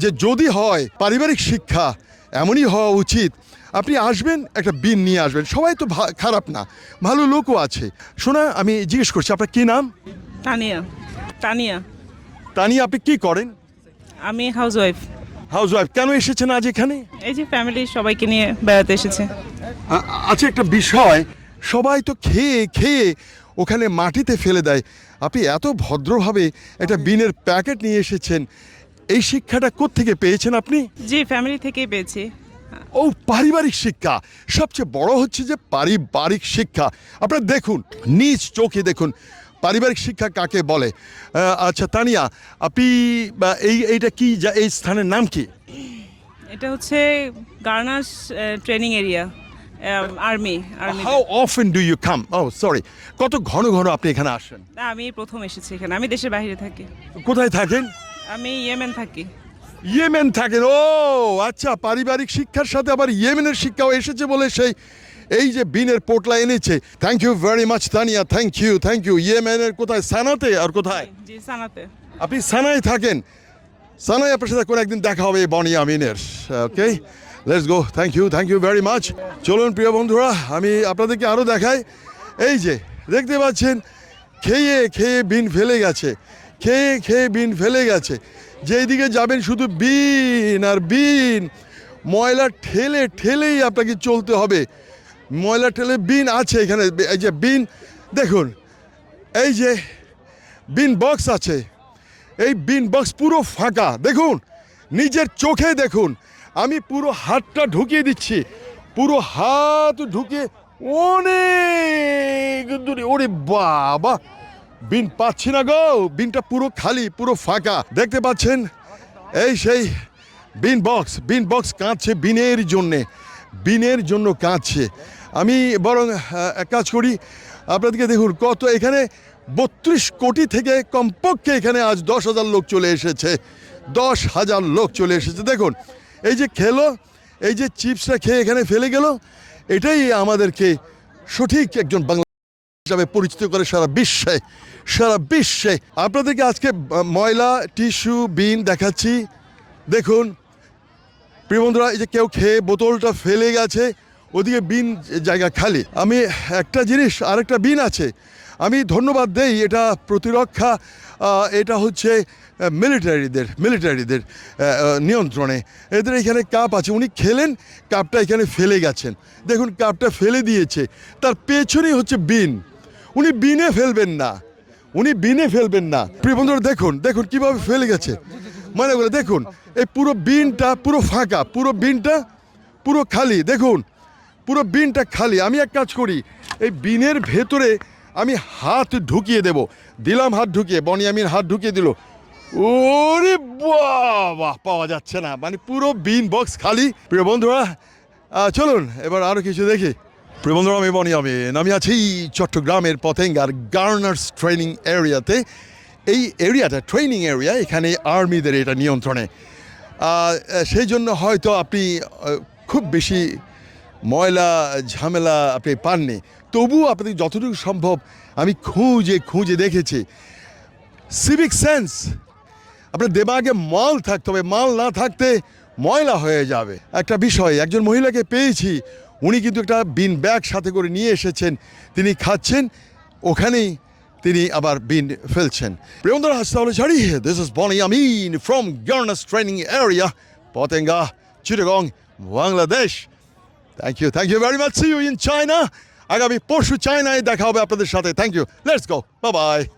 যে যদি হয় পারিবারিক শিক্ষা এমনই হওয়া উচিত। আপনি আসবেন একটা বিন নিয়ে আসবেন। সবাই তো খারাপ না ভালো লোকও আছে। শোনা আমি জিজ্ঞেস করছি আপনার কী নাম? তানিয়া তানিয়া। তা নিয়ে আপনি কী করেন? আমি হাউস ওয়াইফ হাউস ওয়াইফ কেন এসেছেন আজ এখানে? এই যে ফ্যামিলি সবাইকে নিয়ে বেড়াতে এসেছে। আচ্ছা একটা বিষয়। সবাই তো খেয়ে খেয়ে ওখানে মাটিতে ফেলে দেয়। আপনি এত ভদ্রভাবে একটা বিনের প্যাকেট নিয়ে এসেছেন। এই শিক্ষাটা কোথ থেকে পেয়েছেন আপনি? জি ফ্যামিলি থেকেই পেয়েছি। ও পারিবারিক শিক্ষা। সবচেয়ে বড় হচ্ছে যে পারিবারিক শিক্ষা। আপনারা দেখুন নিজ চোখে দেখুন পারিবারিক শিক্ষা কাকে বলে? আচ্ছা তানিয়া আপনি এই এইটা কি যা- এই স্থানের নাম কি? এটা হচ্ছে gunners training area army army how often do you come O sorry কত ঘন ঘন আপনি এখানে আসেন? আমি প্রথম এসেছি এখানে। আমি দেশের বাইরে থাকি। কোথায় থাকেন? আমি ইয়েমেন থাকি। ইয়েমেন থাকেন। ও আচ্ছা পারিবারিক শিক্ষার সাথে আবার ইয়েমেনের শিক্ষাও এসেছে বলে সেই এই যে বিনের পোটলা এনেছে। Thank you very much Tania thank you thank you ইয়েমেনের কোথায়? সানাতে আর কোথায়? জি সানাতে। আপনি সানায় থাকেন। সানায় আপনার সাথে কোনো একদিন দেখা হবে বনি আমিনের। Okay let's go thank you thank you very much চলুন প্রিয় বন্ধুরা আমি আপনাদেরকে আরও দেখাই। এই যে দেখতে পাচ্ছেন খেয়ে খেয়ে বিন ফেলে গেছে। খেয়ে খেয়ে বিন ফেলে গেছে। যেই দিকে যাবেন শুধু বিন আর বিন। ময়লা ঠেলে ঠেলেই আপনাকে চলতে হবে। ময়লা ঠেলে বিন আছে এখানে, এই যে বিন, দেখুন, এই যে বিন বক্স আছে। এই বিন বক্স পুরো ফাঁকা, দেখুন, নিজের চোখে দেখুন। আমি পুরো হাতটা ঢুকিয়ে দিচ্ছি, পুরো হাত ঢুকিয়ে অনেক দূরে, ওরে বাবা! বিন পাচ্ছি না গো। বিনটা পুরো খালি, পুরো ফাঁকা। দেখতে পাচ্ছেন? এই সেই বিন বক্স বিন বক্স কাঁদছে বিনের জন্যে, বিনের জন্য কাঁদছে। আমি বরং এক কাজ করি, আপনাদেরকে দেখুন কত এখানে বত্রিশ কোটি থেকে কমপক্ষে এখানে আজ দশ হাজার লোক চলে এসেছে। দশ হাজার লোক চলে এসেছে। দেখুন, এই যে খেলো, এই যে চিপসটা খেয়ে এখানে ফেলে গেল, এটাই আমাদেরকে সঠিক একজন বাংলা হিসাবে পরিচিত করে সারা বিশ্বে সারা বিশ্বে। আপনাদেরকে আজকে ময়লা, টিস্যু, বিন দেখাচ্ছি। দেখুন, প্রিয় বন্ধুরা, এই যে কেউ খেয়ে বোতলটা ফেলে গেছে, ওদিকে বিন জায়গা খালি। আমি একটা জিনিস, আরেকটা বিন আছে। আমি ধন্যবাদ দেই এটা প্রতিরক্ষা এটা হচ্ছে মিলিটারিদের মিলিটারিদের নিয়ন্ত্রণে। এদের এখানে কাপ আছে, উনি খেলেন, কাপটা এখানে ফেলে গেছেন। দেখুন, কাপটা ফেলে দিয়েছে। তার পেছনেই হচ্ছে বিন। উনি বিনে ফেলবেন না। উনি বিনে ফেলবেন না। প্রিয় বন্ধুরা, দেখুন দেখুন কীভাবে ফেলে গেছে। মানে বলে, দেখুন, এই পুরো বিনটা পুরো ফাঁকা, পুরো বিনটা পুরো খালি। দেখুন, পুরো বিনটা খালি। আমি এক কাজ করি, এই বিনের ভেতরে আমি হাত ঢুকিয়ে দেব। দিলাম হাত ঢুকিয়ে বনিয়ামিন হাত ঢুকিয়ে দিল। ওরে বাবা, পাওয়া যাচ্ছে না। মানে পুরো বিন বক্স খালি। প্রিয় বন্ধুরা চলুন, এবার আরও কিছু দেখি। প্রিয় বন্ধুরা, আমি আমি আছি চট্টগ্রামের পতেঙ্গার গার্নার্স ট্রেনিং এরিয়াতে। এই এরিয়াটা, ট্রেনিং এরিয়া, এখানে আর্মিদের এটা নিয়ন্ত্রণে। সেই জন্য হয়তো আপনি খুব বেশি ময়লা ঝামেলা আপনি পাননি। তবুও আপনি যতটুকু সম্ভব আমি খুঁজে খুঁজে দেখেছি। সিভিক সেন্স আপনার দেমাগে মাল থাকতে হবে। মাল না থাকতে ময়লা হয়ে যাবে। একটা বিষয়, একজন মহিলাকে পেয়েছি উনি কিন্তু একটা বিন ব্যাগ সাথে করে নিয়ে এসেছেন। তিনি খাচ্ছেন, ওখানেই তিনি আবার বিন ফেলছেন। প্রেমন্দর হাসপাতালে ছাড়ি this is Boni Amin from gunners training area Patenga Chittagong Bangladesh thank you thank you very much see you in China আগামী পরশু চায়নায় দেখা হবে আপনাদের সাথে। Thank you let's go by